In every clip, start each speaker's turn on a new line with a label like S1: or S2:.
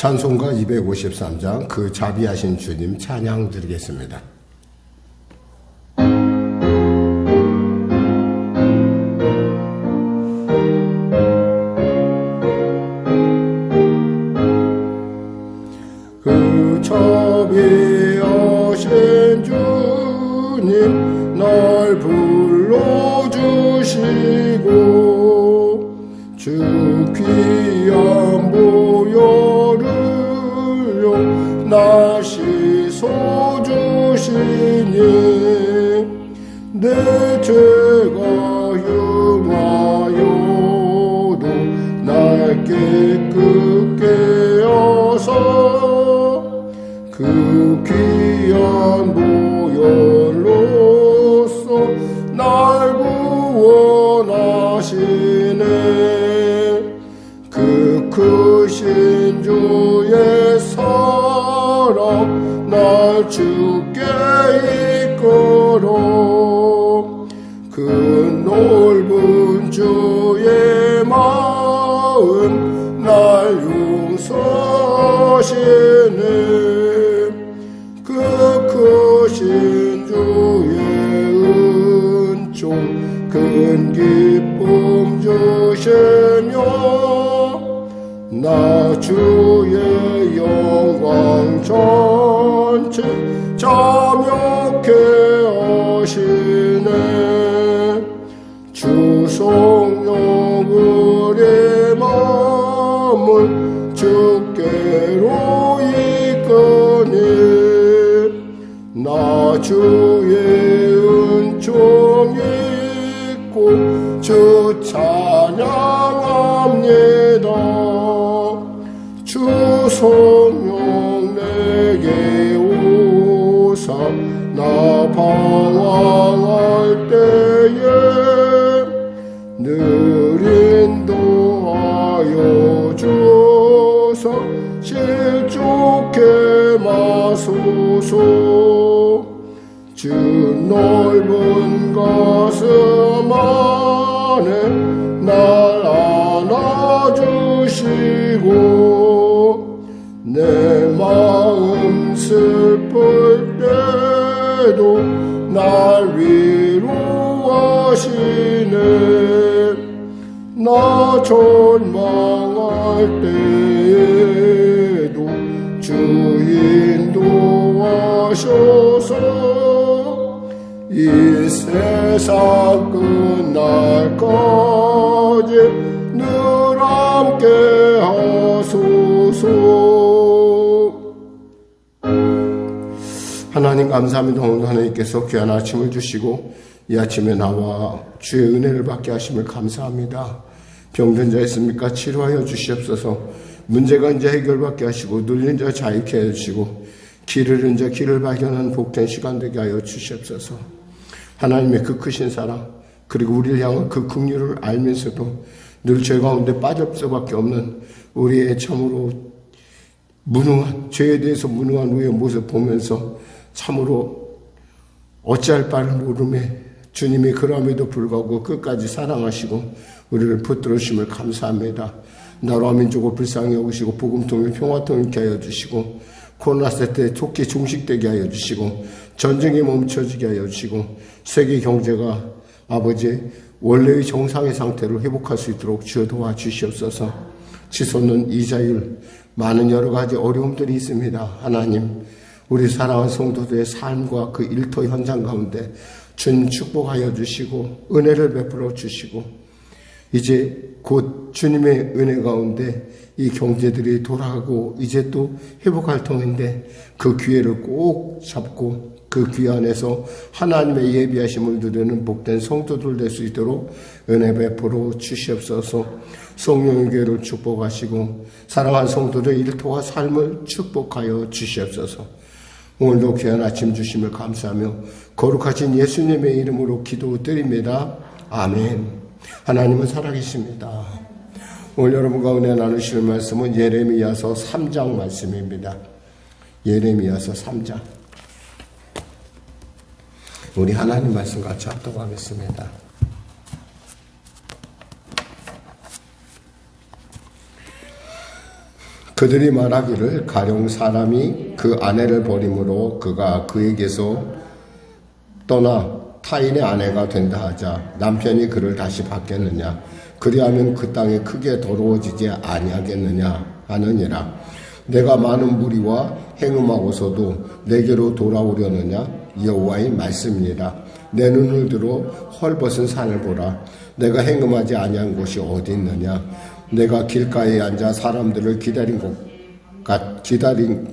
S1: 찬송가 253장 그 자비하신 주님 찬양 드리겠습니다. 날 깨끗게 하사 그 귀한 보혈 용 주의 은총 있고 주 찬양합니다. 주 성령 내게 오사 나 방황할 때에 늘 인도하여 주사 실족 넓은 가슴 안에 날 안아주시고 내 마음 슬플 때도 날 위로하시네. 나 절망할 때 세상 끝날까지 늘 함께 하소서 하나님 감사합니다. 오늘 하나님께서 귀한 아침을 주시고 이 아침에 나와 주의 은혜를 받게 하심을 감사합니다. 병든 자 있습니까? 치료하여 주시옵소서. 문제가 이제 해결받게 하시고 눌린 자 자유케 해 주시고 길을 잃은 자 길을 발견하는 복된 시간 되게 하여 주시옵소서. 하나님의 그 크신 사랑 그리고 우리를 향한 그 긍휼을 알면서도 늘 죄 가운데 빠질 수밖에 없는 우리의 참으로 무능한 죄에 대해서 무능한 우리의 모습 보면서 참으로 어찌할 바를 모르매 주님이 그럼에도 불구하고 끝까지 사랑하시고 우리를 붙들으심을 감사합니다. 나라 민족을 불쌍히 여기시고 복음통일 평화통일케 하여 주시고 코로나 세때 좋게 종식되게 하여 주시고 전쟁이 멈춰지게 하여 주시고 세계 경제가 아버지 원래의 정상의 상태로 회복할 수 있도록 주여 도와주시옵소서. 치솟는 이자율 많은 여러 가지 어려움들이 있습니다. 하나님 우리 사랑하는 성도들의 삶과 그 일터 현장 가운데 준 축복하여 주시고 은혜를 베풀어 주시고 이제 곧 주님의 은혜 가운데 이 경제들이 돌아가고 이제 또 회복할 터인데 그 기회를 꼭 잡고 그귀 안에서 하나님의 예비하심을 누리는 복된 성도들 될 수 있도록 은혜 베풀어 주시옵소서 성령의 교회를 축복하시고 사랑하는 성도들의 일터와 삶을 축복하여 주시옵소서 오늘도 귀한 아침 주심을 감사하며 거룩하신 예수님의 이름으로 기도드립니다. 아멘. 하나님은 살아계십니다. 오늘 여러분과 은혜 나누실 말씀은 예레미야서 3장 말씀입니다. 예레미야서 3장. 우리 하나님 말씀 같이 합독하겠습니다. 그들이 말하기를 가령 사람이 그 아내를 버림으로 그가 그에게서 떠나 타인의 아내가 된다 하자 남편이 그를 다시 받겠느냐? 그리하면 그 땅이 크게 더러워지지 아니하겠느냐? 하느니라. 내가 많은 무리와 행음하고서도 내게로 돌아오려느냐? 여호와의 말씀이니라. 내 눈을 들어 헐벗은 산을 보라. 내가 행음하지 아니한 곳이 어디 있느냐? 내가 길가에 앉아 사람들을 기다린 곳 가- 기다린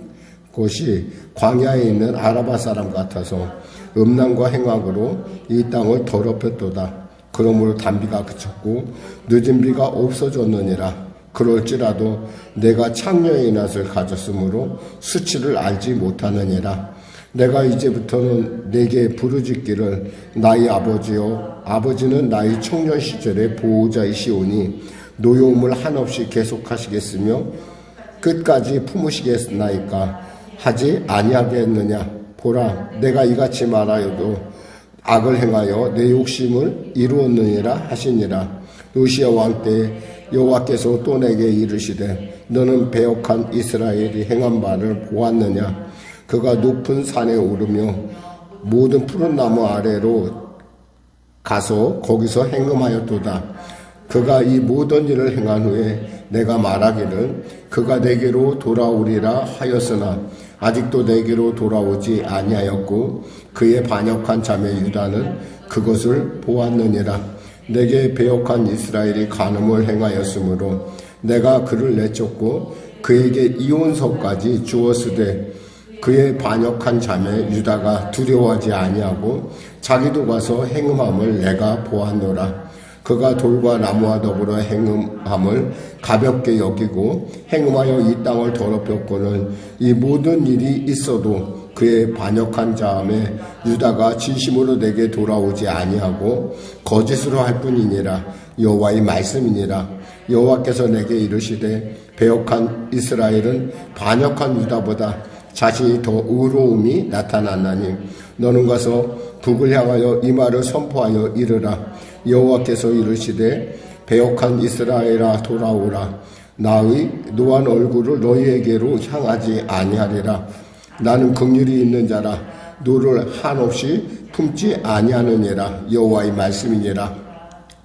S1: 곳이 광야에 있는 아라바 사람 같아서 음란과 행악으로 이 땅을 더럽혔도다. 그러므로 단비가 그쳤고 늦은 비가 없어졌느니라. 그럴지라도 내가 창녀의 낯을 가졌으므로 수치를 알지 못하느니라. 내가 이제부터는 내게 부르짖기를 나의 아버지요 아버지는 나의 청년 시절의 보호자이시오니 노여움을 한없이 계속하시겠으며 끝까지 품으시겠나이까 하지 아니하겠느냐 보라 내가 이같이 말하여도 악을 행하여 내 욕심을 이루었느니라 하시니라 요시야 왕때 여호와께서 또 내게 이르시되 너는 배역한 이스라엘이 행한 바를 보았느냐 그가 높은 산에 오르며 모든 푸른 나무 아래로 가서 거기서 행음하였도다. 그가 이 모든 일을 행한 후에 내가 말하기를 그가 내게로 돌아오리라 하였으나 아직도 내게로 돌아오지 아니하였고 그의 반역한 자매 유다는 그것을 보았느니라 내게 배역한 이스라엘이 간음을 행하였으므로 내가 그를 내쫓고 그에게 이혼서까지 주었으되 그의 반역한 자매 유다가 두려워하지 아니하고 자기도 가서 행음함을 내가 보았노라. 그가 돌과 나무와 더불어 행음함을 가볍게 여기고 행음하여 이 땅을 더럽혔고는 이 모든 일이 있어도 그의 반역한 자함에 유다가 진심으로 내게 돌아오지 아니하고 거짓으로 할 뿐이니라. 여호와의 말씀이니라. 여호와께서 내게 이르시되 배역한 이스라엘은 반역한 유다보다 자신이 더 의로움이 나타났나니 너는 가서 북을 향하여 이 말을 선포하여 이르라 여호와께서 이르시되 배역한 이스라엘아 돌아오라. 나의 노한 얼굴을 너희에게로 향하지 아니하리라. 나는 긍휼이 있는 자라. 너를 한없이 품지 아니하느니라. 여호와의 말씀이니라.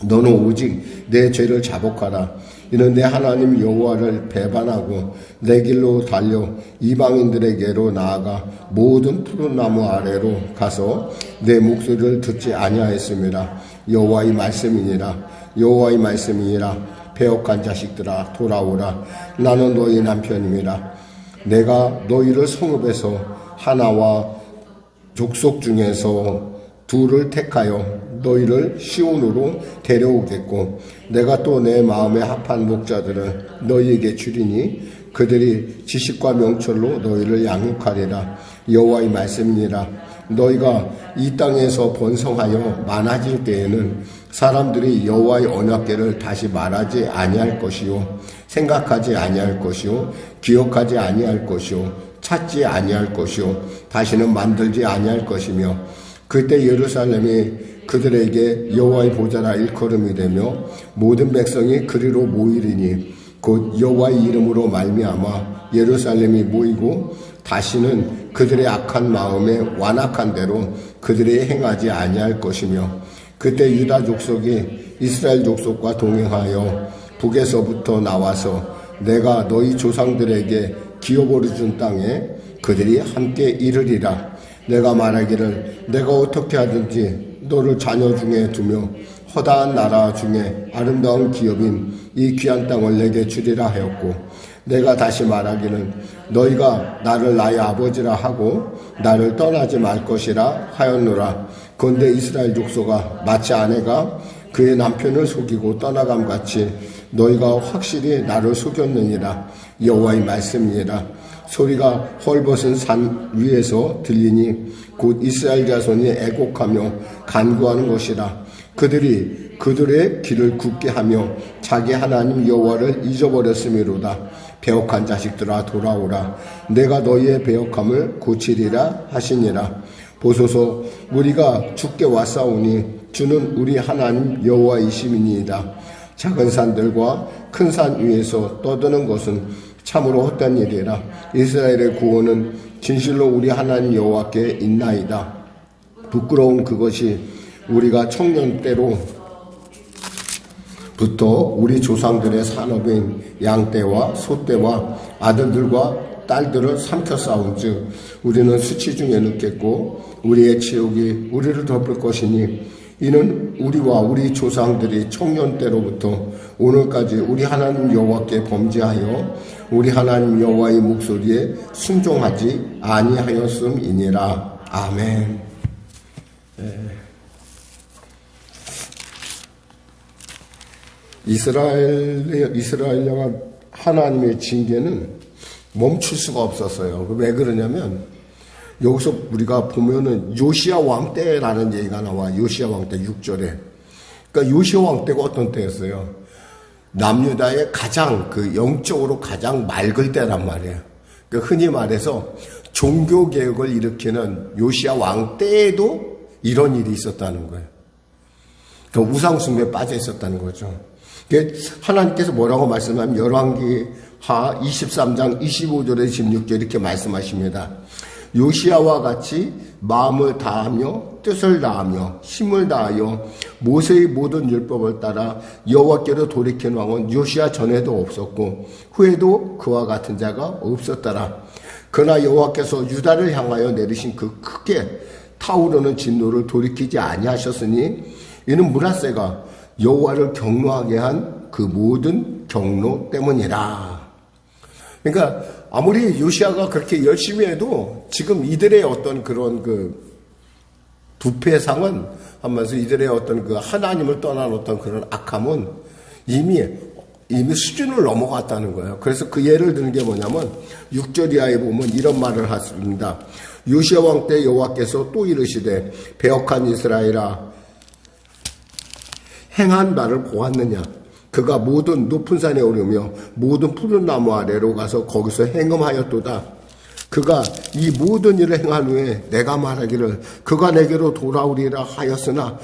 S1: 너는 오직 내 죄를 자복하라. 이는 내 하나님 여호와를 배반하고 내 길로 달려 이방인들에게로 나아가 모든 푸른 나무 아래로 가서 내 목소리를 듣지 아니하였습니다. 여호와의 말씀이니라. 여호와의 말씀이니라. 배역한 자식들아 돌아오라. 나는 너희 남편임이라. 내가 너희를 성읍에서 하나와 족속 중에서 둘을 택하여 너희를 시온으로 데려오겠고 내가 또 내 마음에 합한 목자들을 너희에게 주리니 그들이 지식과 명철로 너희를 양육하리라 여호와의 말씀이니라 너희가 이 땅에서 번성하여 많아질 때에는 사람들이 여호와의 언약궤를 다시 말하지 아니할 것이요 생각하지 아니할 것이요 기억하지 아니할 것이요 찾지 아니할 것이요 다시는 만들지 아니할 것이며 그때 예루살렘이 그들에게 여호와의 보좌라 일컬음이 되며 모든 백성이 그리로 모이리니 곧 여호와의 이름으로 말미암아 예루살렘이 모이고 다시는 그들의 악한 마음에 완악한 대로 그들이 행하지 아니할 것이며 그때 유다 족속이 이스라엘 족속과 동행하여 북에서부터 나와서 내가 너희 조상들에게 기업으로 준 땅에 그들이 함께 이르리라. 내가 말하기를 내가 어떻게 하든지 너를 자녀 중에 두며 허다한 나라 중에 아름다운 기업인 이 귀한 땅을 내게 주리라 하였고 내가 다시 말하기는 너희가 나를 나의 아버지라 하고 나를 떠나지 말 것이라 하였노라. 그런데 이스라엘 족소가 마치 아내가 그의 남편을 속이고 떠나감 같이 너희가 확실히 나를 속였느니라. 여호와의 말씀이니라. 소리가 헐벗은 산 위에서 들리니 곧 이스라엘 자손이 애곡하며 간구하는 것이라. 그들이 그들의 길을 굳게 하며 자기 하나님 여호와를 잊어버렸음이로다. 배역한 자식들아 돌아오라. 내가 너희의 배역함을 고치리라 하시니라. 보소서 우리가 죽게 왔사오니 주는 우리 하나님 여호와이심이니이다. 작은 산들과 큰 산 위에서 떠드는 것은 참으로 헛된 일이라. 이스라엘의 구원은 진실로 우리 하나님 여호와께 있나이다. 부끄러운 그것이 우리가 청년 때로 부터 우리 조상들의 산업인 양떼와 소떼와 아들들과 딸들을 삼켜 싸운즉 우리는 수치 중에 늦겠고 우리의 치욕이 우리를 덮을 것이니 이는 우리와 우리 조상들이 청년 때로부터 오늘까지 우리 하나님 여호와께 범죄하여 우리 하나님 여호와의 목소리에 순종하지 아니하였음이니라 아멘. 이스라엘 이스라엘과 하나님의 징계는 멈출 수가 없었어요. 왜 그러냐면 여기서 우리가 보면은 요시아 왕 때라는 얘기가 나와. 요시아 왕 때 6절에. 그러니까 요시아 왕 때가 어떤 때였어요? 남유다의 가장 그 영적으로 가장 맑을 때란 말이에요. 그 흔히 말해서 종교 개혁을 일으키는 요시아 왕 때에도 이런 일이 있었다는 거예요. 그 우상 숭배에 빠져 있었다는 거죠. 하나님께서 뭐라고 말씀하면 열왕기 하 23장 25절에 16절 이렇게 말씀하십니다. 요시아와 같이 마음을 다하며 뜻을 다하며 힘을 다하여 모세의 모든 율법을 따라 여호와께로 돌이킨 왕은 요시아 전에도 없었고 후에도 그와 같은 자가 없었더라. 그러나 여호와께서 유다를 향하여 내리신 그 크게 타오르는 진노를 돌이키지 아니하셨으니 이는 문하세가 여호와를 경노하게 한 그 모든 경로 때문이라. 그러니까 아무리 요시아가 그렇게 열심히 해도 지금 이들의 어떤 그런 그 부패상은 하면서 이들의 어떤 그 하나님을 떠난 어떤 그런 악함은 이미 이미 수준을 넘어갔다는 거예요. 그래서 그 예를 드는 게 뭐냐면 6절 이하에 보면 이런 말을 하십니다. 요시아 왕 때 여호와께서 또 이르시되 배역한 이스라엘아 행한 바를 보았느냐 그가 모든 높은 산에 오르며 모든 푸른 나무 아래로 가서 거기서 행음하였도다. 그가 이 모든 일을 행한 후에 내가 말하기를 그가 내게로 돌아오리라 하였으나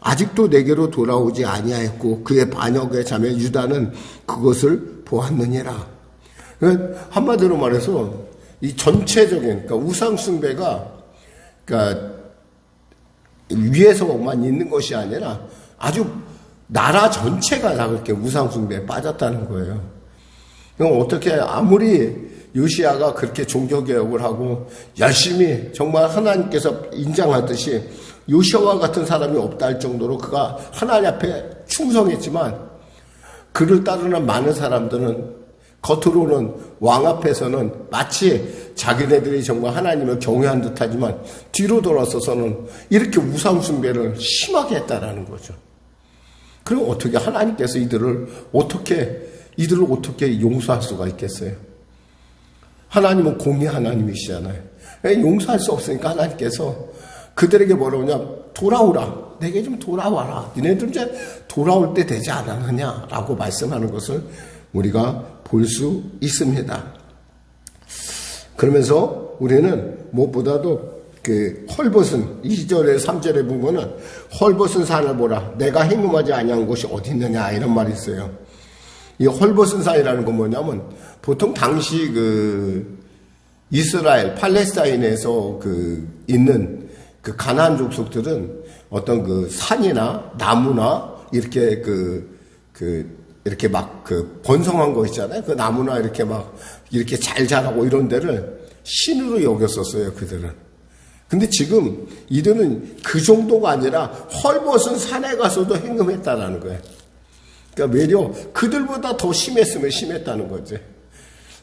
S1: 아직도 내게로 돌아오지 아니하였고 그의 반역의 자매 유다는 그것을 보았느니라. 한마디로 말해서 이 전체적인 그러니까 우상 숭배가 그러니까 위에서만 있는 것이 아니라 아주 나라 전체가 다 그렇게 우상숭배에 빠졌다는 거예요. 그럼 어떻게 아무리 요시아가 그렇게 종교개혁을 하고 열심히 정말 하나님께서 인정하듯이 요시아와 같은 사람이 없다 할 정도로 그가 하나님 앞에 충성했지만 그를 따르는 많은 사람들은 겉으로는 왕 앞에서는 마치 자기네들이 정말 하나님을 경외한 듯 하지만 뒤로 돌아서서는 이렇게 우상숭배를 심하게 했다라는 거죠. 그럼 어떻게 하나님께서 이들을 어떻게 이들을 어떻게 용서할 수가 있겠어요? 하나님은 공의 하나님이시잖아요. 용서할 수 없으니까 하나님께서 그들에게 뭐라고 하냐 돌아오라 내게 좀 돌아와라 니네들 이제 돌아올 때 되지 않았느냐 라고 말씀하는 것을 우리가 볼 수 있습니다. 그러면서 우리는 무엇보다도 그 헐벗은 2절에 3절에 보면은 헐벗은 산을 보라 내가 행음하지 아니한 곳이 어디 있느냐 이런 말이 있어요. 이 헐벗은 산이라는 건 뭐냐면 보통 당시 그 이스라엘 팔레스타인에서 그 있는 그 가나안 족속들은 어떤 그 산이나 나무나 이렇게 그, 그, 이렇게 막 그 번성한 거 있잖아요. 그 나무나 이렇게 막 이렇게 잘 자라고 이런 데를 신으로 여겼었어요, 그들은. 근데 지금 이들은 그 정도가 아니라 헐벗은 산에 가서도 행금했다라는 거예요. 그러니까 외려 그들보다 더 심했으면 심했다는 거지.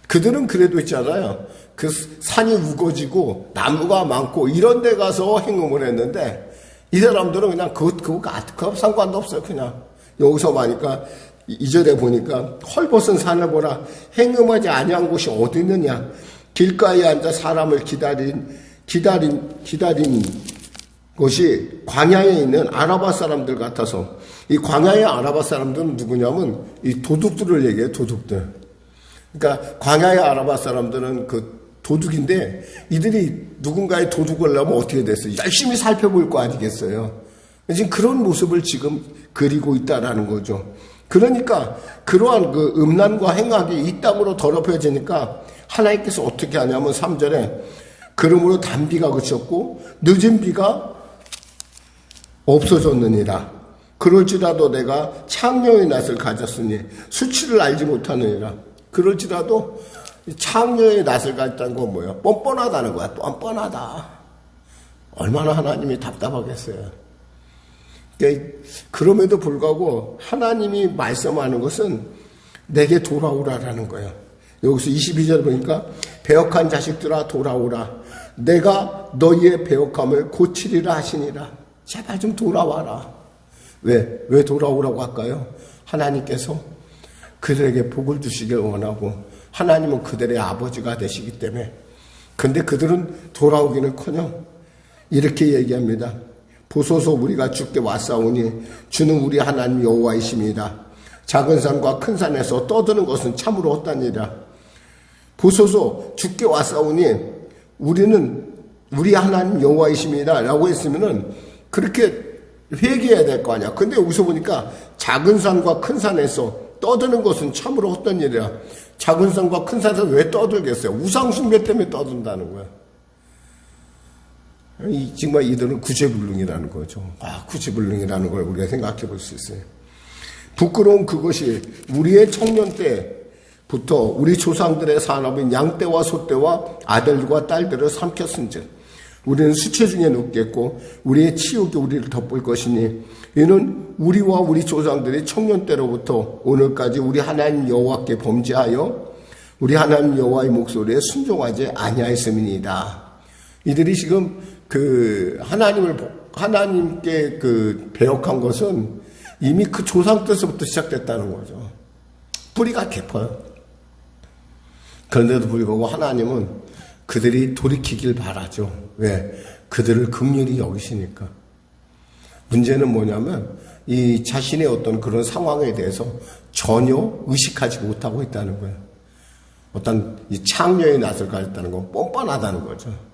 S1: 그들은 그래도 있잖아요. 그 산이 우거지고 나무가 많고 이런 데 가서 행금을 했는데 이 사람들은 그냥 그것, 그거, 그거 상관도 없어요. 그냥 여기서 보니까 이절에 보니까 헐벗은 산을 보라 행음하지 아니한 곳이 어디 있느냐 길가에 앉아 사람을 기다린 기다린, 기다린 것이 광야에 있는 아라바 사람들 같아서 이 광야의 아라바 사람들은 누구냐면 이 도둑들을 얘기해 도둑들. 그러니까 광야의 아라바 사람들은 그 도둑인데 이들이 누군가의 도둑을 하면 어떻게 됐어요? 열심히 살펴볼 거 아니겠어요? 지금 그런 모습을 지금 그리고 있다라는 거죠. 그러니까 그러한 그 음란과 행악이 이 땅으로 더럽혀지니까 하나님께서 어떻게 하냐면 3절에 그러므로 단비가 그쳤고 늦은 비가 없어졌느니라. 그럴지라도 내가 창녀의 낯을 가졌으니 수치를 알지 못하느니라. 그럴지라도 창녀의 낯을 가졌다는 건 뭐야? 뻔뻔하다는 거야. 뻔뻔하다. 얼마나 하나님이 답답하겠어요. 그러니까 그럼에도 불구하고 하나님이 말씀하는 것은 내게 돌아오라라는 거예요. 여기서 22절 보니까 배역한 자식들아 돌아오라. 내가 너희의 배역함을 고치리라 하시니라. 제발 좀 돌아와라. 왜? 왜 돌아오라고 할까요? 하나님께서 그들에게 복을 주시길 원하고 하나님은 그들의 아버지가 되시기 때문에 근데 그들은 돌아오기는 커녕 이렇게 얘기합니다. 보소서 우리가 주께 왔사오니 주는 우리 하나님 여호와이십니다. 작은 산과 큰 산에서 떠드는 것은 참으로 헛다니라. 보소서 주께 왔사오니 우리는 우리 하나님 여호와이십니다. 라고 했으면은 그렇게 회개해야 될 거 아니야. 근데 여기서 보니까 작은 산과 큰 산에서 떠드는 것은 참으로 헛된 일이야. 작은 산과 큰 산에서 왜 떠들겠어요? 우상숭배 때문에 떠든다는 거야. 이, 정말 이들은 구제불능이라는 거죠. 아, 구제불능이라는 걸 우리가 생각해 볼 수 있어요. 부끄러운 그것이 우리의 청년 때 부터 우리 조상들의 산업인 양떼와 소떼와 아들과 딸들을 삼켰은즉 우리는 수체 중에 눕겠고 우리의 치욕이 우리를 덮을 것이니 이는 우리와 우리 조상들이 청년 때로부터 오늘까지 우리 하나님 여호와께 범죄하여 우리 하나님 여호와의 목소리에 순종하지 아니하였음이니이다. 이들이 지금 그 하나님을 하나님께 그 배역한 것은 이미 그 조상 때서부터 시작됐다는 거죠. 뿌리가 깊어요. 그런데도 불구하고 하나님은 그들이 돌이키길 바라죠. 왜? 그들을 극률이 여기시니까. 문제는 뭐냐면 이 자신의 어떤 그런 상황에 대해서 전혀 의식하지 못하고 있다는 거예요. 어떤 이 창녀의 낯을 가졌다는 건 뻔뻔하다는 거죠.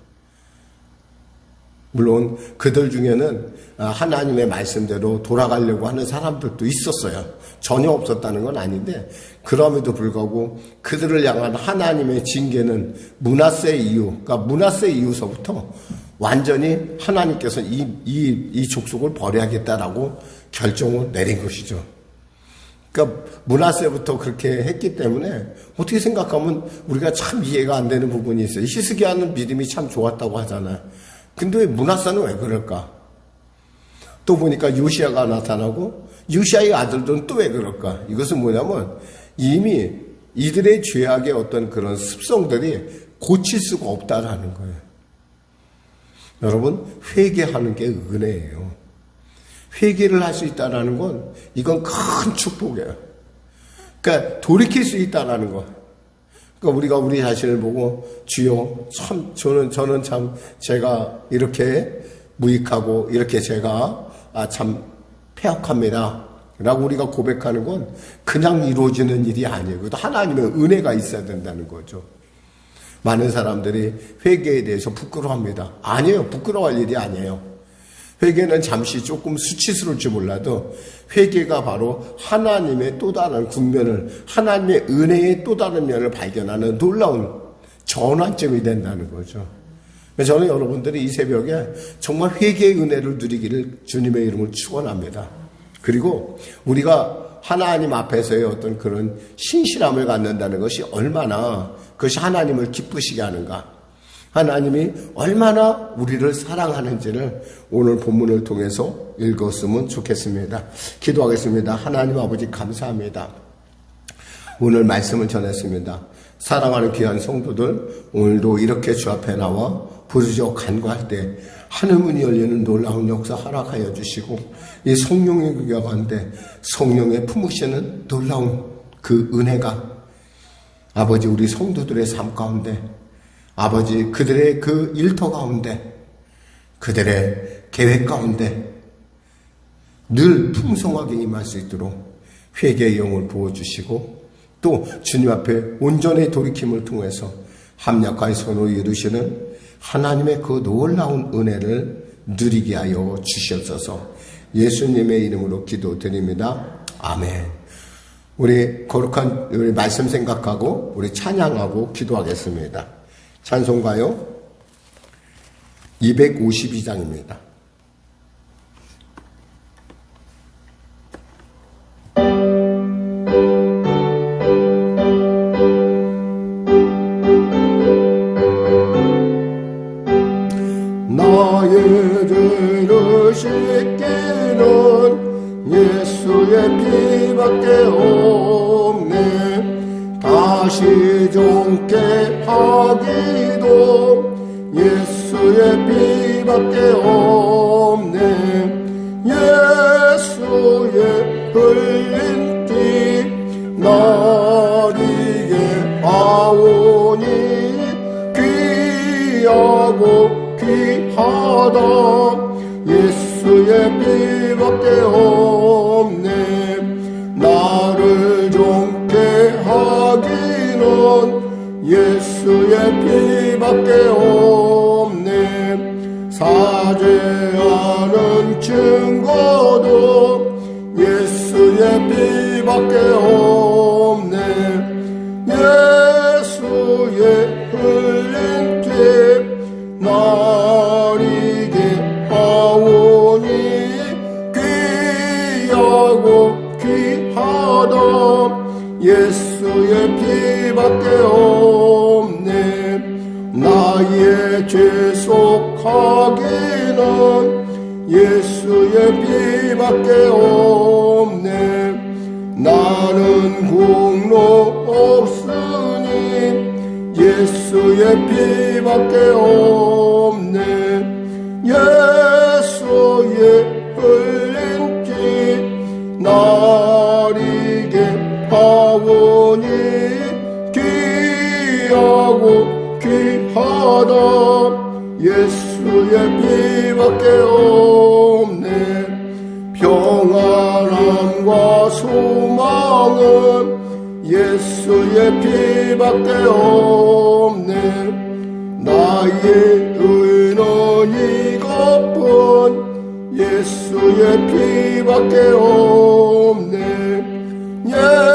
S1: 물론 그들 중에는 아, 하나님의 말씀대로 돌아가려고 하는 사람들도 있었어요. 전혀 없었다는 건 아닌데 그럼에도 불구하고 그들을 향한 하나님의 징계는 문하세 이후, 그러니까 문하세 이후서부터 완전히 하나님께서 이, 이, 이 족속을 버려야겠다라고 결정을 내린 것이죠. 그러니까 문하세부터 그렇게 했기 때문에 어떻게 생각하면 우리가 참 이해가 안 되는 부분이 있어요. 히스기야는 믿음이 참 좋았다고 하잖아요. 근데 왜 문하사는 왜 그럴까? 또 보니까 요시아가 나타나고 요시아의 아들들은 또 왜 그럴까? 이것은 뭐냐면 이미 이들의 죄악의 어떤 그런 습성들이 고칠 수가 없다라는 거예요. 여러분 회개하는 게 은혜예요. 회개를 할 수 있다라는 건 이건 큰 축복이에요. 그러니까 돌이킬 수 있다라는 거. 그러니까 우리가 우리 자신을 보고 주여 참 저는 저는 참 제가 이렇게 무익하고 이렇게 제가 아, 참 폐역합니다. 라고 우리가 고백하는 건 그냥 이루어지는 일이 아니에요. 그것도 하나님의 은혜가 있어야 된다는 거죠. 많은 사람들이 회개에 대해서 부끄러워합니다. 아니에요. 부끄러워할 일이 아니에요. 회개는 잠시 조금 수치스러울지 몰라도 회개가 바로 하나님의 또 다른 국면을 하나님의 은혜의 또 다른 면을 발견하는 놀라운 전환점이 된다는 거죠. 저는 여러분들이 이 새벽에 정말 회개의 은혜를 누리기를 주님의 이름을 축원합니다. 그리고 우리가 하나님 앞에서의 어떤 그런 신실함을 갖는다는 것이 얼마나 그것이 하나님을 기쁘시게 하는가. 하나님이 얼마나 우리를 사랑하는지를 오늘 본문을 통해서 읽었으면 좋겠습니다. 기도하겠습니다. 하나님 아버지 감사합니다. 오늘 말씀을 전했습니다. 사랑하는 귀한 성도들, 오늘도 이렇게 주 앞에 나와 부르짖어 간구할 때 하늘문이 열리는 놀라운 역사 허락하여 주시고 이 성령의 귀가 가운데 성령의 품으시는 놀라운 그 은혜가 아버지 우리 성도들의 삶 가운데 아버지 그들의 그 일터 가운데 그들의 계획 가운데 늘 풍성하게 임할 수 있도록 회개의 영을 부어주시고 또 주님 앞에 온전히 돌이킴을 통해서 합력하여 손으로 이루시는 하나님의 그 놀라운 은혜를 누리게 하여 주시옵소서 예수님의 이름으로 기도드립니다. 아멘. 우리 거룩한 우리 말씀 생각하고 우리 찬양하고 기도하겠습니다. 찬송가요 252장입니다. 예수의 피밖에 없네. 나를 좋게 하기는 예수의 피밖에 없네. 사죄하는 증거도 예수의 피밖에 없네 피밖에 없네 나의 죄 속하기는 예수의 피밖에 없네 나는 공로 없으니 예수의 피밖에 없네 예 귀하다 예수의 피밖에 없네 평안함과 소망은 예수의 피밖에 없네 나의 의는 이것뿐 예수의 피밖에 없네 예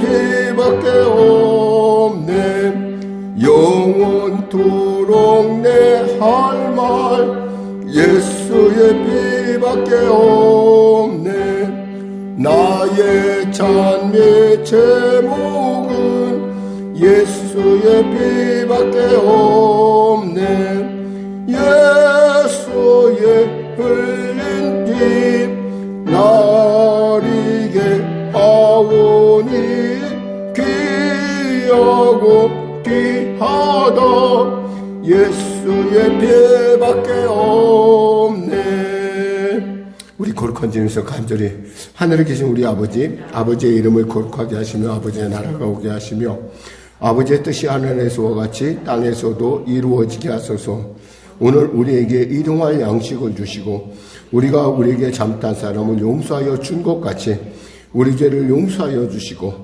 S1: 피밖에 없네. 영원토록 내 할 말 예수의 피밖에 없네. 나의 찬미 제목은 예수의 피밖에 없네. 예수의 흘린 피 나리 귀하고 귀하다 예수의 피밖에 없네. 우리 거룩한 주님께서 간절히 하늘에 계신 우리 아버지 아버지의 이름을 거룩하게 하시며 아버지의 나라가 오게 하시며 아버지의 뜻이 하늘에서와 같이 땅에서도 이루어지게 하소서. 오늘 우리에게 일용할 양식을 주시고 우리가 우리에게 잘못한 사람을 용서하여 준 것 같이 우리 죄를 용서하여 주시고